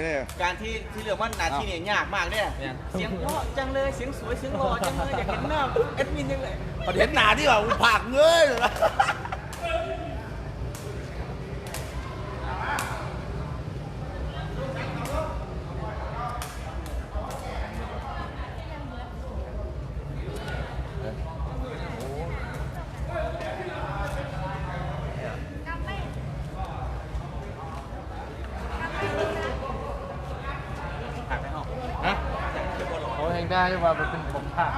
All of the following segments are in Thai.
เนี่ยการที่ที่เรียกว่านาที่เนี่ยยากมากเนี่ยเนี่ยเสียงเพราะจังเลยเสียงสวยเสียงหล่อจังเลยอยากเห็นหน้าแอดมินจังเลยพอเห็นหนาที่ว่าผากเงยเลยนะ หักไปห้อง ฮะเขาเองได้ว่ามันเป็นผมผาก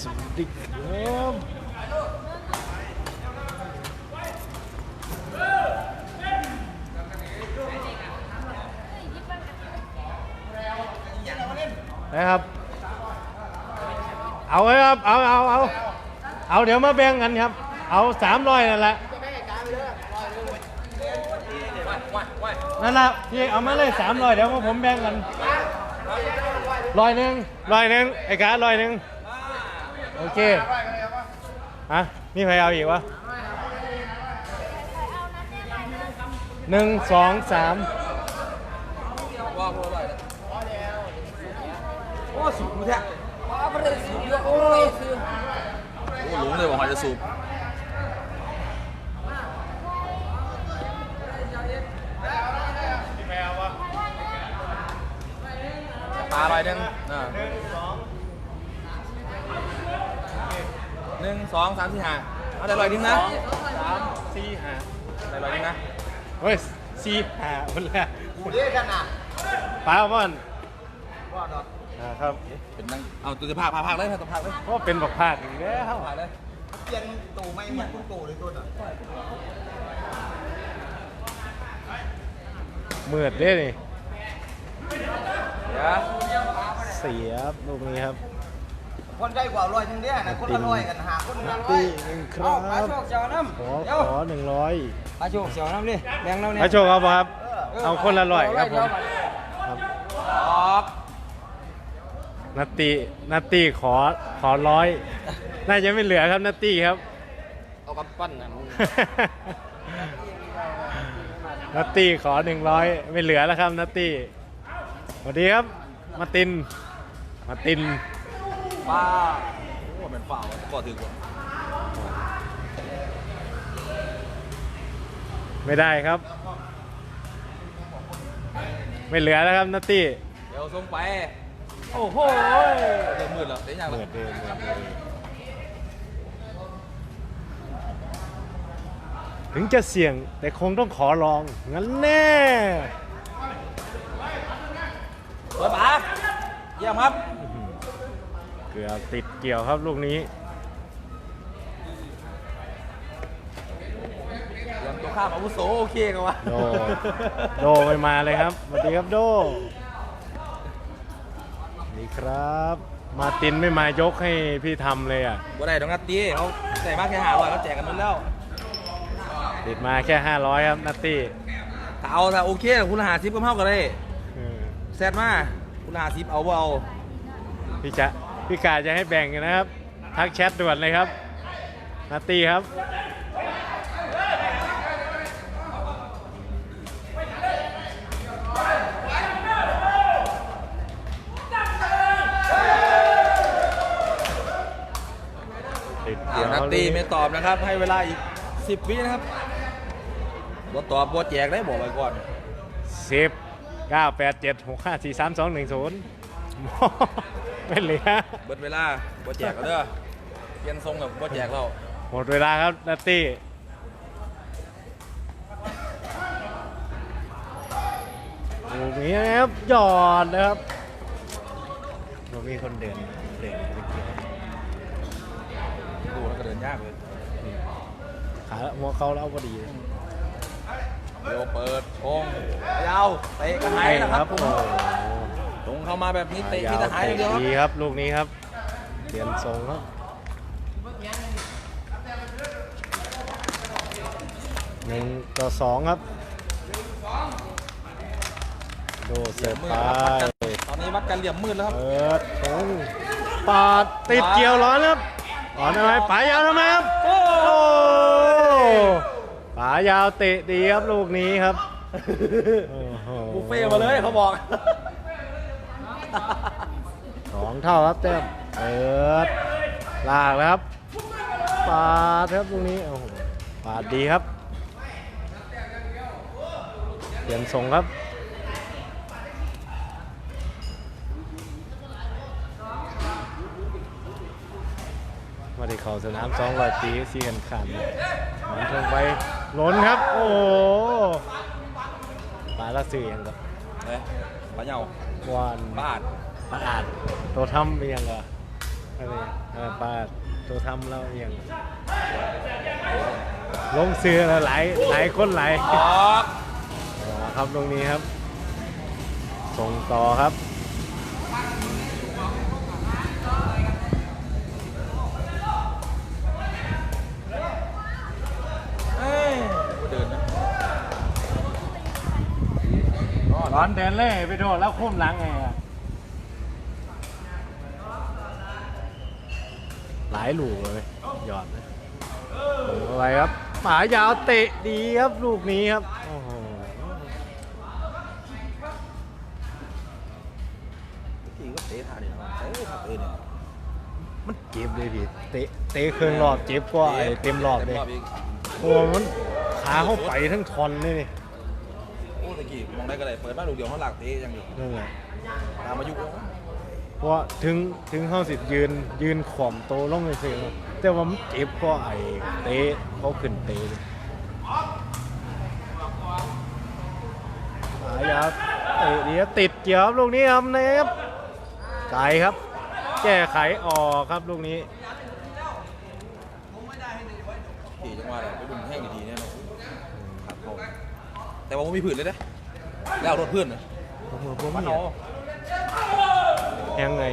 สวัสดีครับ นะครับ เอาไว้ครับ เอาเอาเอาเอาเดี๋ยวมาแบ่งกันครับ เอาสามร้อยนั่นแหละนั่นแหละพี่เอามาเลยสามร้อยเดี๋ยวผมแบ่งกันร้อยหนึ่งร้อยหนึ่งไอ้การร้อยหนึ่งโอเคฮะมีใครเอาอีกวะหนึ่งสองสาม ว่าพูดอะไร โอ้สุดแท้ โอ้หลง เลยว่าหอยจะสูบปลาอะไรหนึ่งอ่าหนึ่งสองสามสี่ห้าเอาได้ลอยหนึงนะสามสี่ห้าได้ลอยหนึงนะเฮ้ยสี่ห้าคนละกูเรียกกันอะป้าบอนว่าดอกนะครับ เป็นนั่งเอาตัวจะพากพากพากเลยพากตัวพากเลย ก็เป็นบักพาดอีกแล้ว พากเลย เปลี่ยนตู่ไม่เหมือนคุณตู่เลยตัวน่ะมืดเด้นี่เดี๋ยวเสียบลูกนี้ครับ คนได้กว่าร้อยหนึงเด้นะคนละร้อยกันหาคนละร้อตียหนึ่งคเอารัมาบโชคเจ้าน้ำขอเดี๋ยวขอหนึ่งร้อยมาโชคเจ้าน้ำดิแบ่งเราเนี่ยพระโชคเอาป่ะครับ เอาคนละร้อยครับผม ครับ ออก นัตตีนัตตีขอขอร้อย น่าจะไม่เหลือครับนัตตีครับ เอากำปั้นนะมึงนัตตี้ขอหนึ่งร้อยไม่เหลือแล้วครับนัตตี้สวัสดีครับ มาติน มาตินป้าโอ้เป็นฝ่าวก็ถือกว่าไม่ได้ครับ ไม่เหลือแล้วครับนัตตี้ เดี๋ยวส่งไป โอ้โหเดี๋ยวมืดแล้วเดี๋ยวยังเหแล้มืวอนเดิมเหมือนเดิมถึงจะเสี่ยงแต่คงต้องขอลอง งั้นแน่ เปิดป๋าเยี่ยมครับเกือบติดเกี่ยวครับลูกนี้ เยี่ยมตัวข้ามอาวุโสโอเคกันวะโด โดไปมาเลยครับสวัสดีครับโดนี่ ครับ มาตินไม่มายกให้พี่ทำเลยอะ บ่ได้ดอกนัดตีเขาใส่มากแค่หาร้อยเขาแจกกันหมดแล้ว ติดมาแค่ 500 ครับนัตตี้ถ้าเอาถ้าโอเคคุณหาซิปก็เท่ากันเลยเออแซดมาคุณหาซิปเอาบ่เอาพี่จะพี่กาจะให้แบ่งกันนะครับ ทักแชทด่วนเลยครับนัตตี้ครับ ดเดี๋ยวนัดตีไม่ตอบนะครับ ให้เวลาอีก10วินะครับบ่ตอบบ่แจกได้บอกไว้ก่อนสิบเก้าแปดเจ็ดหกห้าสี่สามสองหนึ่งศูนย์ไม่เหลือเบิดเวลาบ่แจกแล้วเด้อเปลี่ยนทรงกับบ่แจกแล้วหมดเวลาครับนัตตี้ลูกนี้นะครับหยอดนะครับเรามีคนเดินเดินไปเกี่ยว ดูแล้วก็เดินยากเลยขาหัวเขาแล้วพอดีเดี๋ยวเปิดโค้งยาวเตะกระหายนะครับโอ้โหตรงเข้ามาแบบนี้เตะมีแต่หายอย่างเดียวครับดีครับลูกนี้ครับเปลี่ยนทรงครับหนึ่งต่อสองครับโดเสิร์ฟมืดไปนะครับตอนนี้วัดกันเหลี่ยมมืดแล้วครับเปิดตรงปาดติดเกี่ยวร้อนครับ อ่อนทำไมป๋ายาวทำไมครับโอ้ป๋ายาวเตะดีครับลูกนี้ครับโอ้โหบุฟเฟ่ต์มาเลยเขาบอกสองเท่าครับเต็มเปิดลากแล้วครับปาดครับตรงนี้โอ้โหปาดดีครับเปลี่ยนทรงครับ มาที่เขาสนามสองร้อยปีซีกันขันมันลงไปล้นครับ โอ้โหปลาละสื่อยังกับเฮ้ยปลาเหยาวานบ้านปลาอาดตัวทำเอียงเหรออะไรเออปลาอาดตัวทำแล้วเอียงลงเสือแล้วหลายหลายคนหลายออกอ๋อครับตรงนี้ครับ ส่งต่อครับ เอ้ยเดินนะ ร้ อนแทนเล่ไปโดนแล้วคุ้มหลังไงอะหลายลูกเลยหยอดนะลงเข้าไปครับหมายาวเตะดีครับลูกนี้ครับโอ้โหทีก็เตะท่านี่นะเตะท่าเตะเนี่ยมันเจ็บเลยพี่เตะเตะเครื่องรอบเจ็บกว่าไอ้เต็มรอบเลยเต็มรอบอีกโอ้มันขาเข้าไปทั้งทอนเลยนี่โอ้ตะ กี้มองได้ก็เลยเปิดบ้านลูกเดียวเขาหลักเตะอย่างเดียวนั่นแหละตามมายุเพราะว่าถึงถึงเข้าสิยืนยืนข่อมโตลงเลยสิแต่ว่ามันเจ็บก็ไอ้เตะเขาขึ้นเตะเลยหายาเตะเดียวติดเกี่ยวครับลูกนี้ครับนะครับไก่ครับ แก้ไขออกครับลูกนี้ขี่จังหวะเลยไปดึงแห้งดีๆแน่นอนครับผมแต่ว่าผมมีผื่นเลยนะ แล้วเอารถเพื่อนนะผมมือผมมันเนี่เอายยังไง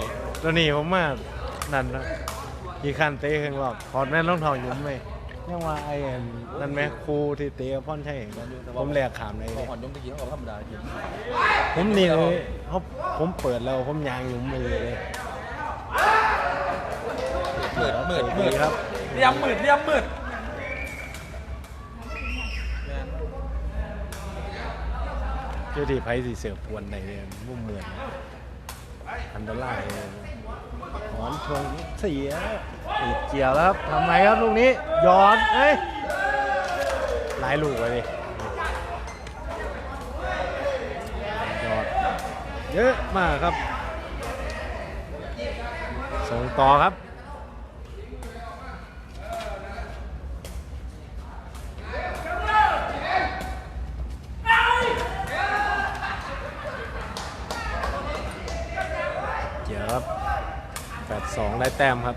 ตัวนี้ผมมานั่นนะกี่คันเตะเครื่องรอบถอดแม่นรองเท้าหยุ่มไหมยังว่าไอ้อันนั่นไหมครูที่เตะพ่อนใช่เห็นผมแหลกขามเลยพอหอนยงตะกี้เขาก็ธรรมดาอยู่ผมนี่เลยเขาผมเปิดแล้วผมยางหยุ่มไปเลยมืดมืดมืดีดครับเรียมมืดเรียมมืด เจ้าที่ไพ่สีเสือปวนในเนี่ยมุ่งเมือนอันตรายเลยหอนทวงเสียติดเกี่ยวแล้วครับทำไงครับลูกนี้ย้อนเอ้ยหลายลูกเลยดิยอดเยอะมากครับ ส่งต่อครับ เกี่ยวครับแปดสองได้ แต้มครับ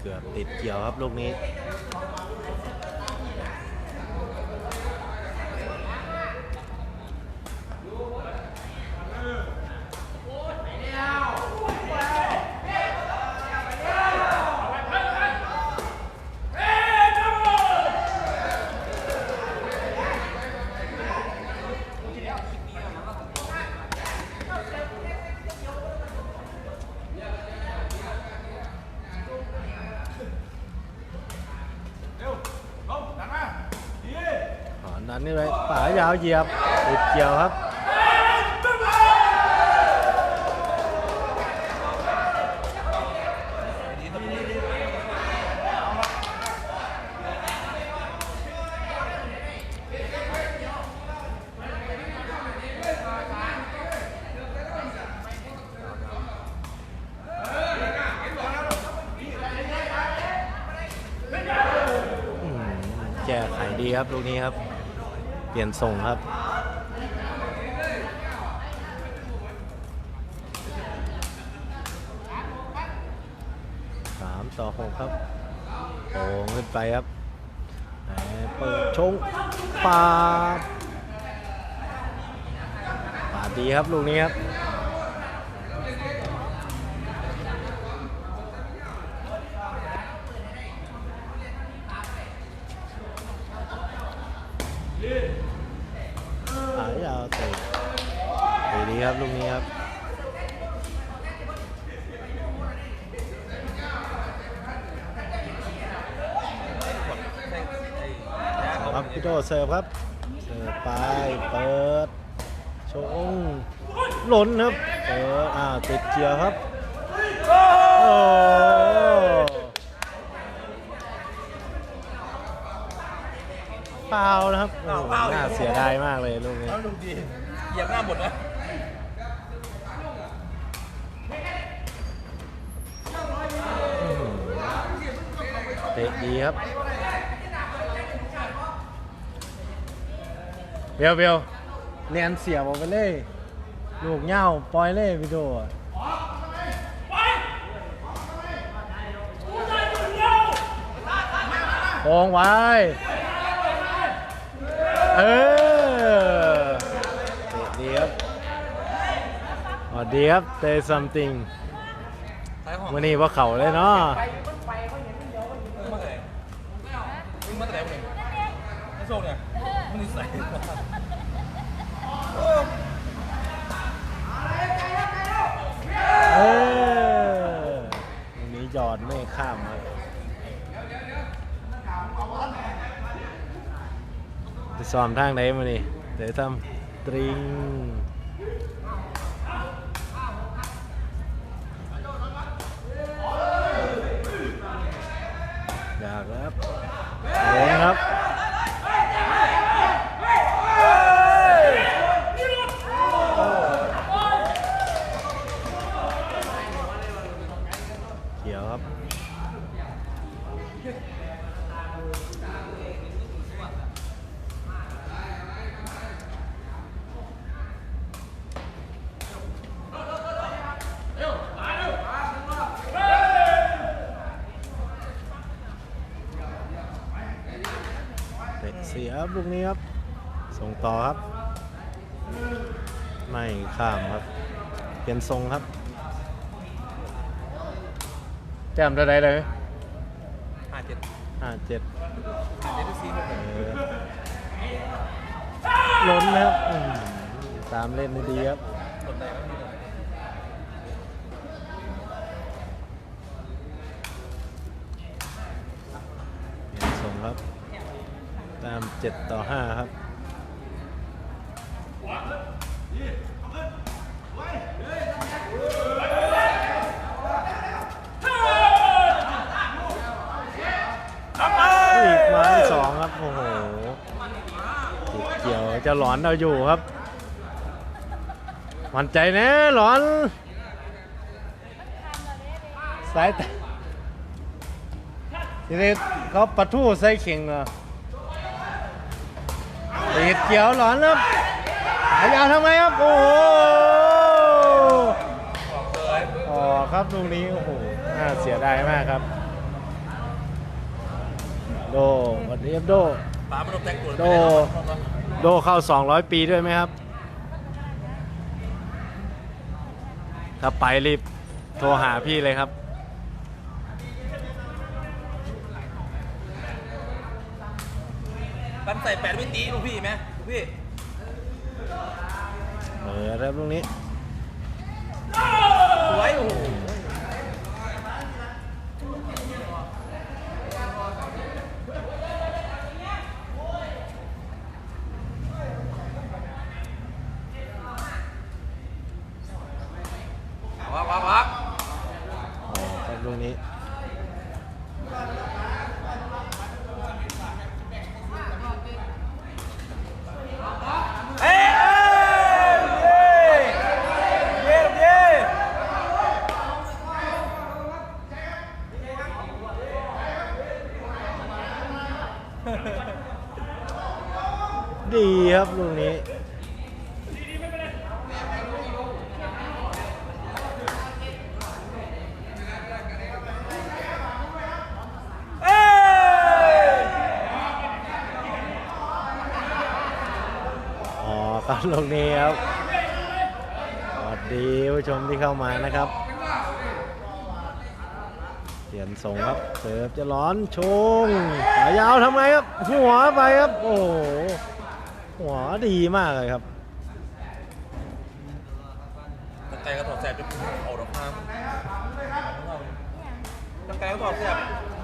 เกือบติดเกี่ยวครับลูกนี้ อ๋อนั้นนี่ไว้ป่ายาวเหยียบติดเกี่ยวครับแก้ไขดีครับลูกนี้ครับ เปลี่ยนทรงครับสามต่อหกครับโอ่งขึ้นไปครับเปิดชงปาดปาดดีครับลูกนี้ครับ ครับพี่โตเสิร์ฟครับ เสิร์ฟไปเปิดชงหล่นครับเปิดอ่าติดเกียร์ครับโอ้เปล่านะครับโอ้โหน่าเสียดายมากเลยลูกนี้เอาดูดีเหยียบหน้าหมดนะเตะดีครับ เบลเบลเรียนเสียบออกไปเลย ลูกเหย้าปล่อยเลยพี่โดอะโองไว้ เออเตะดีครับอ๋อดีครับเตะ something ซ้ายห้องวันนี้ว่าเขาเลยเนาะมาไหนวิ่งมาแต่ไหนมึงไม่โชคเนี่ยมั นิสัยเออวันนี้ยอดไม่ข้ามเลยจะซ้อมทางไหนมานี่เดี๋ยวทำตริงอยากแล้วครับโดนครับ เขียวครับ เตะเสีย ครับลูกนี้ครับ ส่งต่อครับ ไม่ข้ามครับ เปลี่ยนทรงครับ แต้มเท่าไรเลยห้าเจ็ดห้าเจ็ดห้าเจ็ดที่สี่ครับล้นนะครับอืมตามเล่นได้ดีครับ คนใดก็มีเลย เปลี่ยนทรงครับ ตาม 7 ต่อ 5 ครับอีกไม้สองครับ โอ้โหเกี่ยวจะหลอนเราอยู่ครับ มั่นใจน่หลอนสายตาทีนี้เขาปะทู่ใส่เข่งเหรอ ติดเกี่ยวหลอนครับหายาวทำไมครับ โอ้โหอ๋อครับตรงนี้ โอ้โหน่าเสียดายมากครับ โดวันนี้โดปลามันโดนแตงตัวโดโดเข้า 200 ปีด้วยไหมครับ ถ้าไปรีบโทรหาพี่เลยครับ ปันใส่แปดวิตีลูกพี่ไหมลูกพี่ เปิดครับตรงนี้ สวยโอ้โหวับวับวับ อ๋อครับตรงนี้ เอ้ยเย้เย้เย้ ดีครับลูกนี้ เอ้ย อ๋อครับ ลูกนี้ครับสวัสดีผู้ชมที่เข้ามานะครับเปลี่ยนทรงครับเสิร์ฟจะร้อนชงขายาวทำไงครับ หัวไปครับ โอ้โหหัวดีมากเลยครับตั้งใจก็ถอดแสบจนเอาดอกน้ำตั้งใจก็ถอดแสบ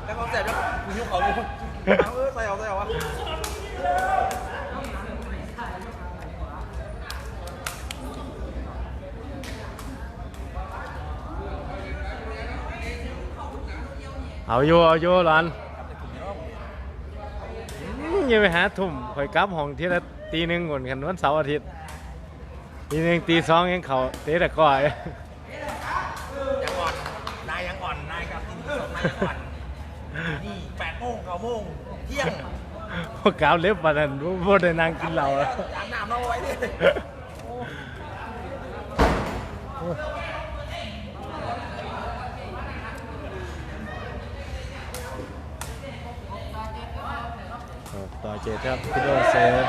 แล้วเขาแสบแล้วมีนิ้วเขาอยู่เอาเออใส่เอาใส่เอาวะ เอาอยู่เอาอยู่หลานอืมอย่าไปหาทุ่มข่อยกลับห้องทีละตีหนึ่งก่อนกันวันเสาร์อาทิตย์ตีหนึ่งตีสองยังเขาเตะตะกร้อยยังอ่อนนายยังอ่อนนายกับที่นี่สองนายยังอ่อนนี่แปดโมงเก้าโมงเที่ยงพวกกาวเล็บปานนั้นบ่ได้นั่งกินเหล้าแล้วจานน้ำเราไว้ดิ ต่อเจตครับพี่โดเซฟ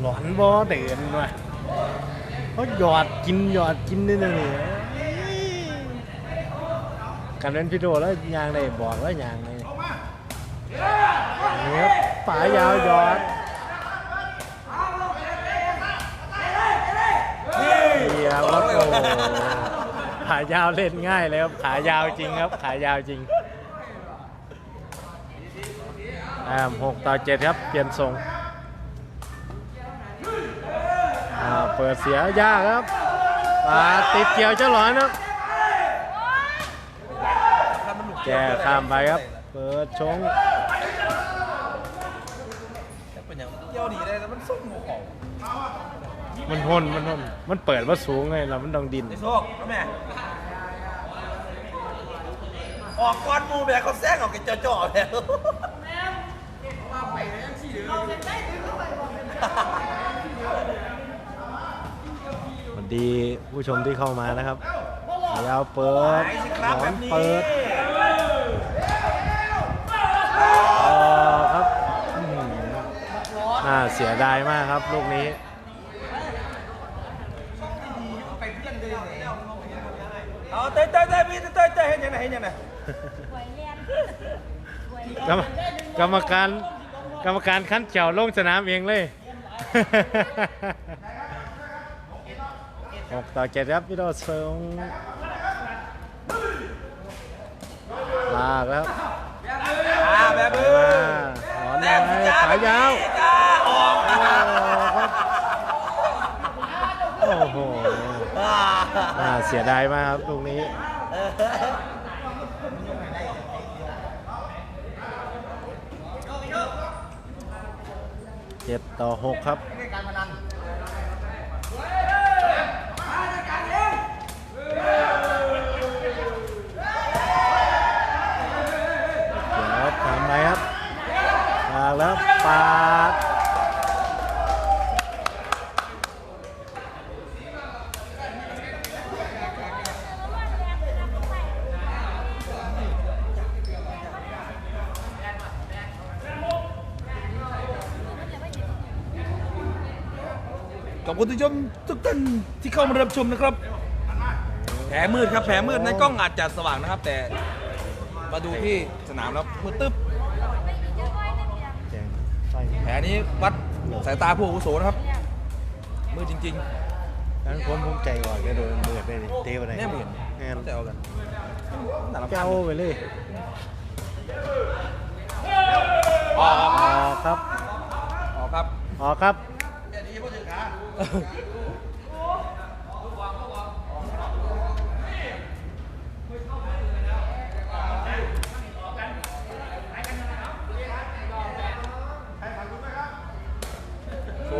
หลอนบ่เดินว่ะเขาหยอดกินหยอดกินนี่นะนี่กันเป็นพี่โดแล้วยางได้บอกแล้วยางเลยนี่ครับป่ายาวหยอดเฮียรับโอ้ายาวเล่นง่ายเลยครับ ขายาวจริงครับ ขายาวจริงอ่าหกต่อเจ็ดครับ เปลี่ยนทรงอ่าเปิดเสียยากครับปาติดเกี่ยวเจ้าหลอนครับ แกข้ามไปครับ เปิดชงเป็นอย่างเที่ยวดีได้แล้วมันส่งหัวเขามันหนมันหนมันเปิดว่าสูงไงเรามันต้องดินไอ้โชคแม่ ออกก้อนหมูแบบเขาแซงออกกันจ่อๆแล้วสวัสดีผู้ชมที่เข้ามานะครับยาวเปิดไอ้สิคหรับลอแบนบนี้เปิดอ๋อครับอื้อหือน่าเสียดายมากครับลูกนี้ เอาเต้ยเต้ยเต้ยพี่เต้ยเต้ยเห็นยังไงเห็นยังไง กรรมกรรมการกรรมการขั้นเขียวลงสนามเองเลยหกต่อเจ็ดครับพี่โดเซิงลากแล้วอาแบบนี้มาหลอนยังไงขายาวจ้าออกโอ้โหน่าเสียดายมากครับลูกนี้ เจ็ดต่อหกครับเดี๋ยวครับทำไรครับปาแล้วปาก ขอบคุณทุกชมทุกท่านที่เข้ามารับชมนะครับแผลมืดครับแผลมืดในกล้องอาจจะสว่างนะครับ แต่มาดูที่สนามแล้วมืดตึ๊บแจงใช่แผลนี้วัดสายตาผู้อาวุโสนะครับ มืดจริงนั้นผมภูมิใจก่อนก็โดนเบิดไปเลยเตะไปไหนๆแน่เหมือนแน่นเขาจะเอากันน่ารำคาเจ้าญไปเลยออกออกครับ ออกครับ ออกครับ ส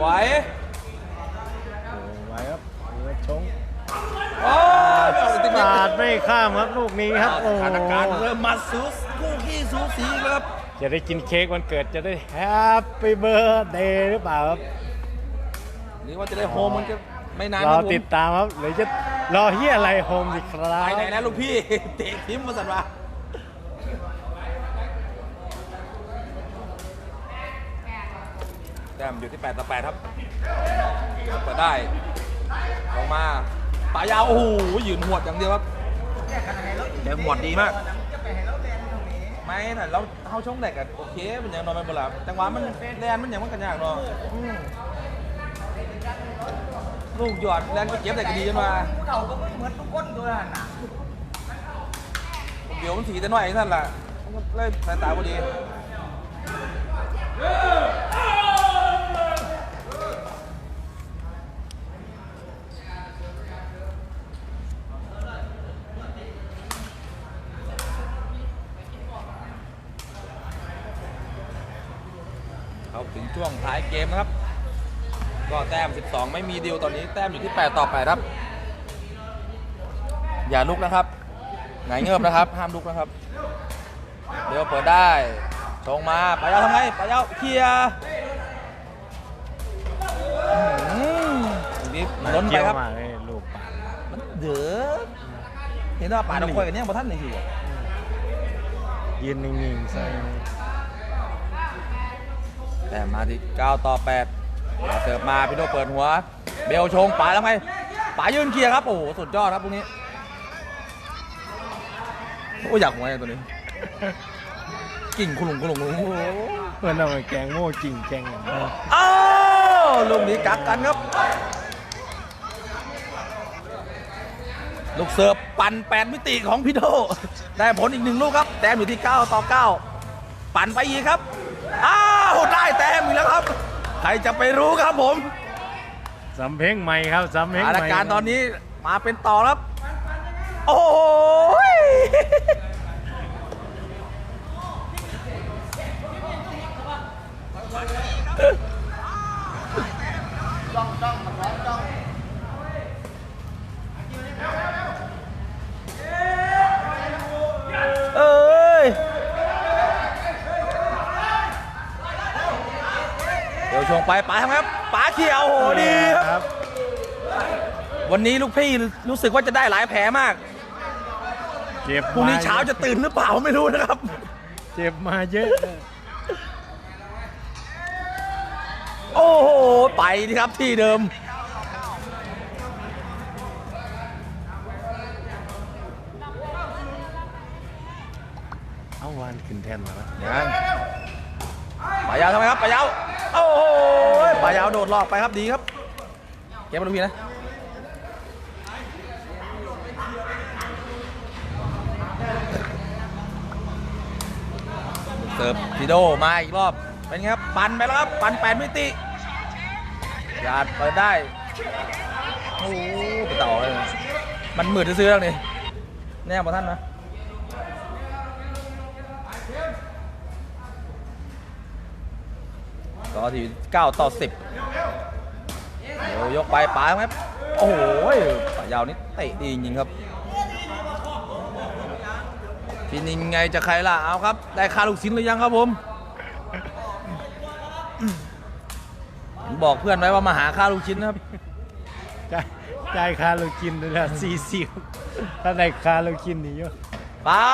วยโอ้ไว้ครับเปิดชงโอ้ยไม่ออกติดปาดไม่ข้ามครับลูกนี้ครับโอ้สถานการณ์เริ่มมาสูสคู่ขี้สูสีครับ จะได้กินเค้กวันเกิดจะได้แฮปปี้เบิร์ดเดย์หรือเปล่าครับ หรือว่าจะได้โฮมมันจะไม่นานรคอรับผมติดตามครับหรือจะรอเฮียอะไรโฮมสิครับไปไหนแล้วลูกพี่ เตะทิมมาสันวะแต้มอยู่ที่ 8 ต่อ 8 ครับเปิดได้ลงมาป่ายาวโอ้โหยืนหวดอย่างเดียวครับแต่หวดดีมาก ไม่น่ะแล้วเขาช่องแดกกันโอเคมันยังนอนไม่บลาจังหวะมันแลนมันยังมันกันยากเนาะอืม ลูกหยอดแลนก็เก็บแต่ก็ดีจนมาผู้เฒ่าก็เหมือนทุกคนตัวนั้นน่ะเดี๋ยวมันถีแต่น้อยนั่นแหละมันก็เลยสายตาพอดีเข้าถึงช่วงท้ายเกมนะครับ ก็แต้ม 12 ไม่มีดีลตอนนี้แต้มอยู่ที่ 8 ต่อ8ครับ อย่าลุกนะครับหงายเงิบนะครับ ห้ามลุกนะครับ เดี๋ยวเปิดได้ตรงมาปะเยาทำไงปะเยาเคลียร์อื้อหือนี่ล้นไปครับมาเลยลูกปาดมันเดือดเห็นว่าป่าดอกคอยกันเนี่ยบ่ท่านเลยอยู่อะยืนนิ่งๆใส่แต่มาที่ 9 ต่อ 8 เสิร์ฟมาพี่โนเปิดหัว เบลชงป่าแล้วไงป่ายืนเคลียร์ครับ โอ้โห สุดยอดครับตรงนี้ โอ้ยอยากหัวไอ้ตัวนี้ กิ่งคุหลุงคุหลุงคุหลุงโอ้โหเพื่อนเอาไปแกงโม่จริงแกงอย่างนั้นอ้าวลูกนี้กักกันครับ ลูกเสิร์ฟปั่นแปดมิติของพี่โดได้ผลอีกหนึ่งลูกครับ แต้มอยู่ที่ 9 ต่อ 9 ปั่นไปอีกครับ อ้าว ได้แต้มอีกแล้วครับ ใครจะไปรู้ครับผมสำเพ็งใหม่ครับสำเพ็งสถานใหม่การณ์ตอนนี้มาเป็นต่อครับ โอ้ยเอ้ย เดี๋ยวชงไปป๋าทำไงครับป๋าเขียวโอ้โหดีครับครับ วันนี้ลูกพี่รู้สึกว่าจะได้หลายแผลมากเจ็บพรุ่งนี้มเช้าจะตื่นหรือเปล่าไม่รู้นะครับ เจ็บมาเยอะ โอ้โห ไปดีครับที่เดิม เอาวานขึ้นแท่นแล้วนะยังปายาวทำไมครับปายาว โอ้โหปายาวโดดหลอกไปครับดีครับเก็บมาลูพี่นะเสิร์ฟทีโดมาอีกรอบ เป็นไงครับ ปันไปแล้วครับ ปันแปดมิติยาดเปิดได้ โอ้โหไปต่อเลย มันมืดซื้อๆแล้วนี่แน่มาท่านนะ ต่อที่9ต่อ10เดี๋ยวยกไปป๋าไหมโอ้โหป่ายาวนี่เตะดีจริงๆครับพี่นิงไงจะใครล่ะเอาครับ ได้คาลูกชิ้นหรือยังครับผมผมบอกเพื่อนไว้ว่ามาหาค่าลูกชิ้นนะครับจ่ายจ่ายคาลูกกินเลยนะสี่สิบถ้าได้คาลูกกินนี่เยอะเปล่า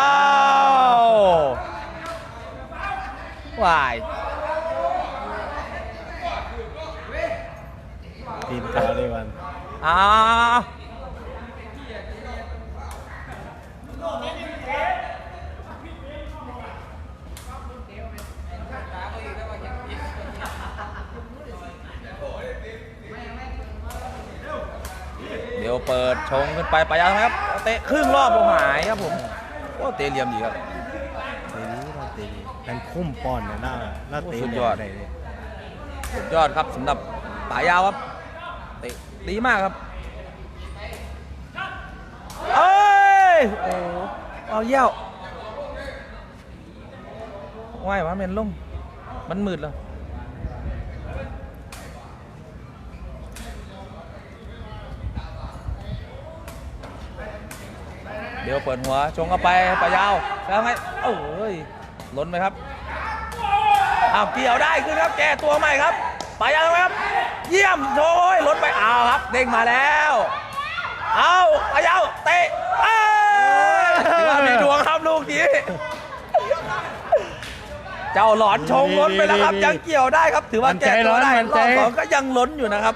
วาย ตีนขาได้วัน อ้าวเดี๋ยวเปิดชงขึ้นไปไปยังครับ เตะครึ่งรอบโอ้หายครับผมโอ้เตะเหลี่ยมดีครับเตะนี้เราเตะนี้แทงคุ้มป้อนเนี่ยน่าน่าเตะสุดยอดได้เลยสุดยอดครับสำหรับป่ายาวครับเตะ ดีมากครับเอ้ยโอ้เอาเยี่ยวว่ายมาเมนลงมันมืดแล้วเดี๋ยวเปิดหัวชงเข้าไปป่ายาวแล้วไงโอ้ยล้นไหมครับอ้าวเกี่ยวได้ขึ้นครับแก้ตัวใหม่ครับไปยังครับ เยี่ยมโชยล้นไปเอาครับ เด้งมาแล้ว เอาไปยาวเตะเอ้ยถือว่ามีดวงครับลูกนี้ เจ้าหลอนชงล้นไปแล้วครับ ยังเกี่ยวได้ครับ ถือว่าแก้ตัวได้รอบสองก็ยังล้นอยู่นะครับ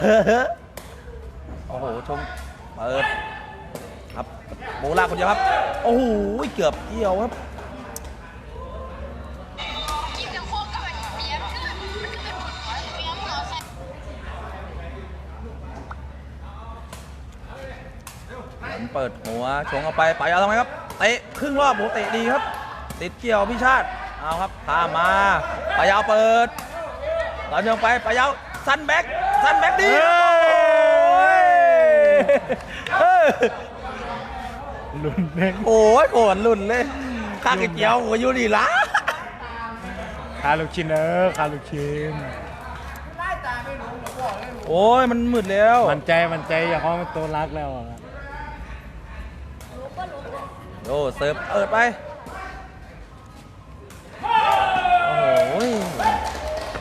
เโอ้โหชงเปิดครับ โบลากคนเดียวครับ โอ้โหเกือบเกี่ยวครับกินกับโคกกับมันเปียกขึ้นมันก็เป็นผลของเปียกเราใส่ผมเปิดหัวชงเอาไปไปเอาทำไมครับเตะครึ่งรอบโหเตะดีครับ ติดเกี่ยวพี่ชาติเอาครับตามมาปายาวเปิดตอนยังไปปายาวซันแบ็กซันแบ็กดี ครับโอ้ยเอ้ยลุ้นแม่งโอ้ยโกรธลุ่นเลยข้าก๋วยเตี๋ยวหัวอยูนี่ละคาลูกชิ้นเออคาลูกชิ้น โอ้ยมันมืดแล้วมันใจมันใจอย่าห้องตัวรักแล้วอะโอ้เสิร์ฟเปิดไปโอ้โห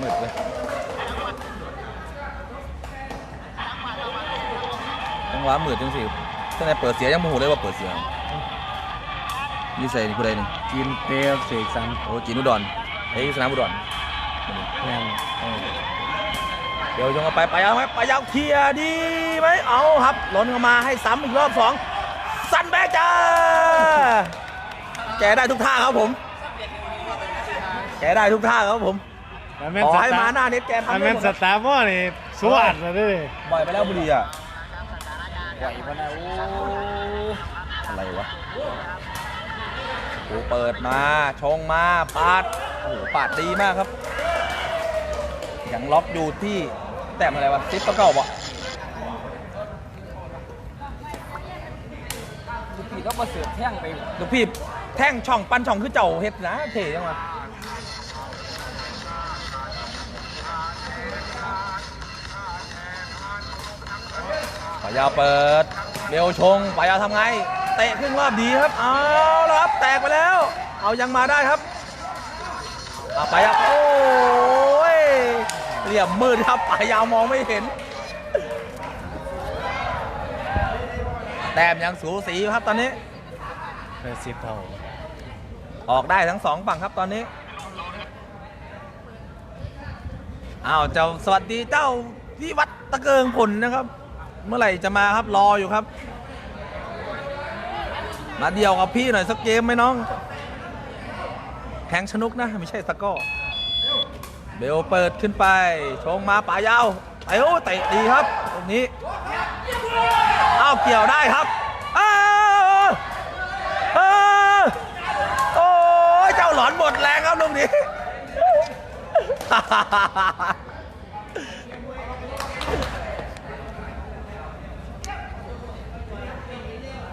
มืดเลยจังหวะมืดจังสิ ตั้งแต่เปิดเสียยังโมโหเลยว่าเปิดเสียงนี่ใส่นี่ผู้ใดนี่กินเปรี้ยวเสกสรรโอ้จีนอุดรเฮ้ยสนามอุดรแม่งเออเดี๋ยวจงเอาไปไปเอาไหมไปยาวเคลียร์ดีไหมเอาครับหล่นเข้ามาให้ซ้ำอีกรอบสองสันแบกจ้าแกได้ทุกท่าครับผมแกได้ทุกท่าครับผมแต่แม่นขอสให้ตามาร์หน้าเน็ตแกแต่ทำได้แม่นหมดสครับตาร์บ่นี่สวัสดเลยบ่อยไปแล้วบุรีอะ ไหวปะนะโอ้อะไรวะโอ้เปิดมาชงมาปาดโอ้โหปาดดีมากครับยังล็อกอยู่ที่แต้มอะไรวะซิปเก้าบ่ทุกทีก็มาเสือกแท่งไปลูกพี่แท่งช่องปั้นช่องคือเจ้าเฮ็ดนะเท่จังวะายาวเปิดเบลชงปายาวทำไง เตะขึ้นรอบดีครับ เอาแล้วครับ แตกไปแล้ว เอายังมาได้ครับเอาปายาวโอ้ยเหลี่ยมมืดครับปายาวมองไม่เห็น แต้มยังสูสีอยู่ครับตอนนี้แปดสิบเท่าออกได้ทั้งสองฝั่งครับตอนนี้อ้าวเจ้าสวัสดีเจ้าวิวัฒน์ตะเกิงผลนะครับ เมื่อไหร่จะมาครับรออยู่ครับมาเดียวกับพี่หน่อยสักเกมไหมน้องแทงชนุกนะ ไม่ใช่สกอร์เบลเปิดขึ้นไปชงมาป่ายาวเตะโอ้เตะดีครับ ตรงนี้อ้าวเกี่ยวได้ครับโอ้ยเจ้าหลอนหมดแรงครับลูกนี้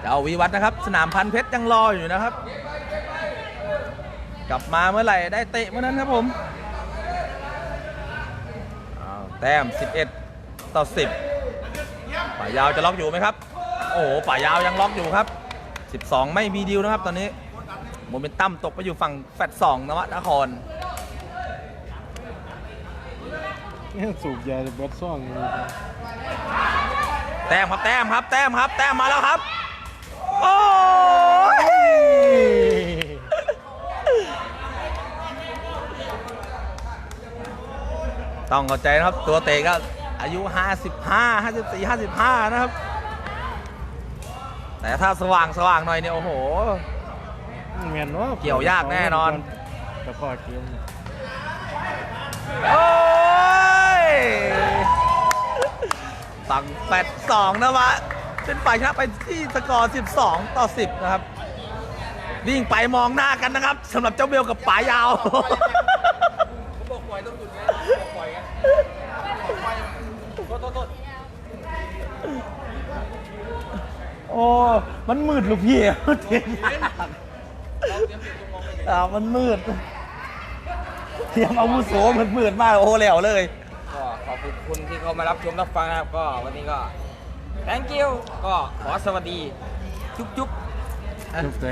เจ้าวิวัฒน์นะครับ สนามพันเพชรยังรออยู่นะครับ กลับมาเมื่อไหร่ได้เตะเมื่อนั้นครับผมอ้าวแต้ม 11 ต่อ 10 ป่ายาวจะล็อกอยู่ไหมครับ โอ้โหป่ายาวยังล็อกอยู่ครับ 12 ไม่มีดิวนะครับตอนนี้โมเมนตัมตกไปอยู่ฝั่งแฟดสองนวนครยังสูบยาเบิดซ่องอยู่แต้มครับแต้มครับแต้มครับ แต้มมาแล้วครับ โอ้ยต้องเข้าใจนะครับ ตัวเตะก็อายุ 55 54 55 นะครับ แต่ถ้าสว่างสว่างหน่อยเนี่ย โอ้โห เมียนว่าเกี่ยวยากแน่นอน แต่พ่อเกี่ยวโอ้ยฝั่งแฟดสองนะวะ เป็นฝ่ายชนะไปที่สกอร์ 12 ต่อ 10 นะครับ วิ่งไปมองหน้ากันนะครับสำหรับเจ้าเบลกับป๋ายาวบอกปล่อยต้องหยุดไงบอกปล่อยไงปล่อยโทษโทษโทษโอ้ มันมืดลูกพี่มันเทียนยากอ่ามันมืด เทียมอาวุโสมันมืดมาก โอ้แล้วเลย ก็ขอบคุณที่เขามารับชมรับฟังนะครับ ก็วันนี้ก็ thank you ก็ขอสวัสดี จุ๊บจุ๊บทุกใจ